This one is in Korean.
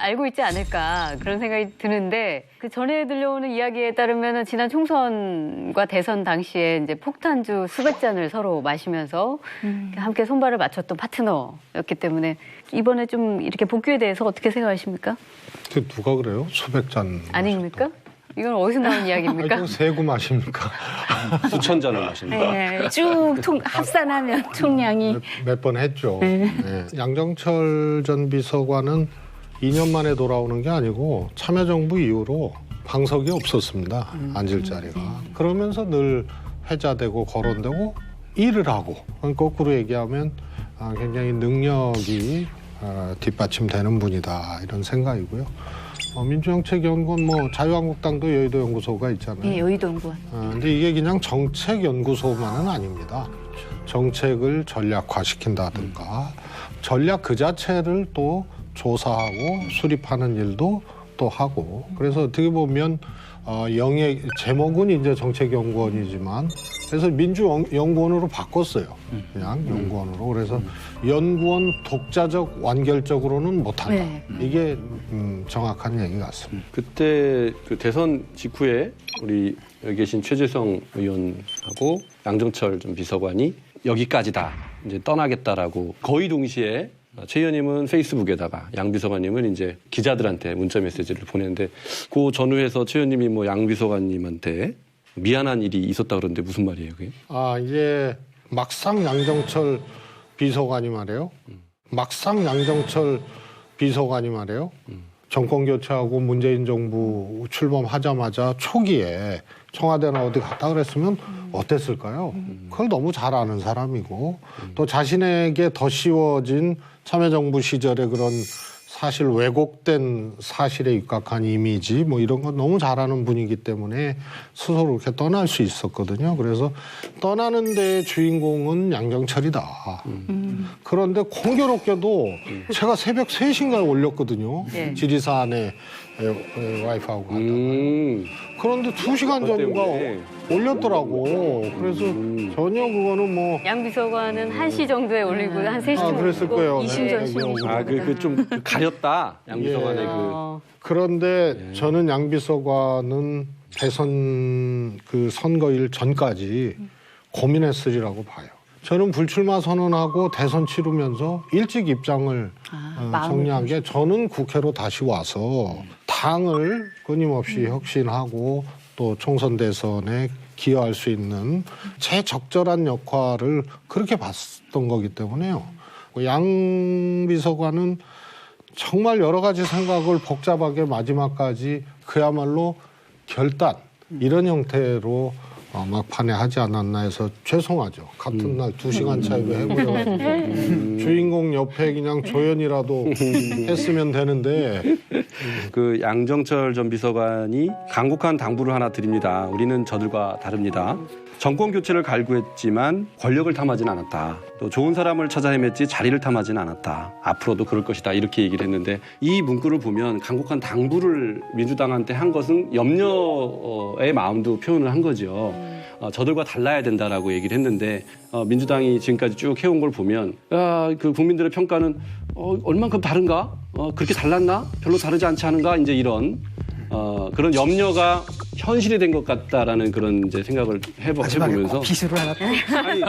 알고 있지 않을까 그런 생각이 드는데 그 전에 들려오는 이야기에 따르면 지난 총선과 대선 당시에 이제 폭탄주 수백 잔을 서로 마시면서 함께 손발을 맞췄던 파트너였기 때문에 이번에 좀 이렇게 복귀에 대해서 어떻게 생각하십니까? 그 누가 그래요? 수백 잔. 아닙니까? 이건 어디서 나온 이야기입니까? 그건 세고 마십니까? 수천 잔을 마신다. 네, 쭉 통, 합산하면 총량이 몇 번 했죠. 네. 양정철 전 비서관은 2년 만에 돌아오는 게 아니고 참여정부 이후로 방석이 없었습니다. 앉을 자리가. 그러면서 늘 회자되고 거론되고 일을 하고 거꾸로 얘기하면 아, 굉장히 능력이 아, 뒷받침되는 분이다 이런 생각이고요. 어, 민주정책연구원 뭐 자유한국당도 여의도 연구소가 있잖아요. 네, 여의도 연구원. 어, 근데 이게 그냥 정책 연구소만은 아닙니다. 정책을 전략화시킨다든가 전략 그 자체를 또 조사하고 수립하는 일도 또 하고 그래서 어떻게 보면 어, 영예 제목은 이제 정책연구원이지만 그래서 민주연구원으로 바꿨어요. 그냥 연구원으로 그래서 연구원 독자적 완결적으로는 못한다. 네. 이게 음, 정확한 얘기 같습니다. 그때 그 대선 직후에 우리 여기 계신 최재성 의원하고 양정철 전 비서관이 여기까지다 이제 떠나겠다라고 거의 동시에 최 의원님은 페이스북에다가 양 비서관님은 이제 기자들한테 문자 메시지를 보냈는데 그 전후에서 최 의원님이 뭐 양 비서관님한테 미안한 일이 있었다 그러는데 무슨 말이에요 그게? 아 이제 막상 양정철 비서관이 말이에요. 막상 양정철 비서관이 말이에요. 정권 교체하고 문재인 정부 출범하자마자 초기에 청와대나 어디 갔다 그랬으면 어땠을까요? 그걸 너무 잘 아는 사람이고 또 자신에게 더 씌워진 참여정부 시절의 그런 사실 왜곡된 사실에 입각한 이미지 뭐 이런 건 너무 잘 아는 분이기 때문에 스스로 이렇게 떠날 수 있었거든요. 그래서 떠나는 데 주인공은 양정철이다. 그런데 공교롭게도 제가 새벽 3시인가에 올렸거든요. 네. 지리산에 와이프하고 갔다가. 음, 그런데 2시간 그것 전인가 때문에. 올렸더라고. 그래서 전혀 그거는 뭐 양 비서관은 1시 정도에 올리고 한 3시쯤 아, 그랬을 거예요. 네, 이심전심. 네, 아그 그 좀 가렸다 양 비서관의 그 어, 그런데 예. 저는 양 비서관은 대선 그 선거일 전까지 고민했으리라고 봐요. 저는 불출마 선언하고 대선 치르면서 일찍 입장을 아, 어, 마음을 정리한 게 저는 국회로 다시 와서 당을 끊임없이 혁신하고 또 총선 대선에 기여할 수 있는 최적절한 역할을 그렇게 봤던 거기 때문에요. 양 비서관은 정말 여러 가지 생각을 복잡하게 마지막까지 그야말로 결단 이런 형태로 어, 막판에 하지 않았나 해서 죄송하죠. 같은 날두 시간 차이로 해버려가지고 주인공 옆에 그냥 조연이라도 했으면 되는데 그 양정철 전 비서관이 강국한 당부를 하나 드립니다. 우리는 저들과 다릅니다. 정권 교체를 갈구했지만 권력을 탐하진 않았다. 또 좋은 사람을 찾아 헤맸지 자리를 탐하진 않았다. 앞으로도 그럴 것이다. 이렇게 얘기를 했는데 이 문구를 보면 강국한 당부를 민주당한테 한 것은 염려의 마음도 표현을 한 거죠. 어, 저들과 달라야 된다라고 얘기를 했는데 어, 민주당이 지금까지 쭉 해온 걸 보면 야, 그 국민들의 평가는 어, 얼만큼 다른가? 어, 그렇게 달랐나? 별로 다르지 않지 않은가? 이제 이런 어, 그런 염려가 현실이 된 것 같다라는 그런 이제 생각을 해보, 마지막에 해보면서 꼭 비수를 하나 또 아니,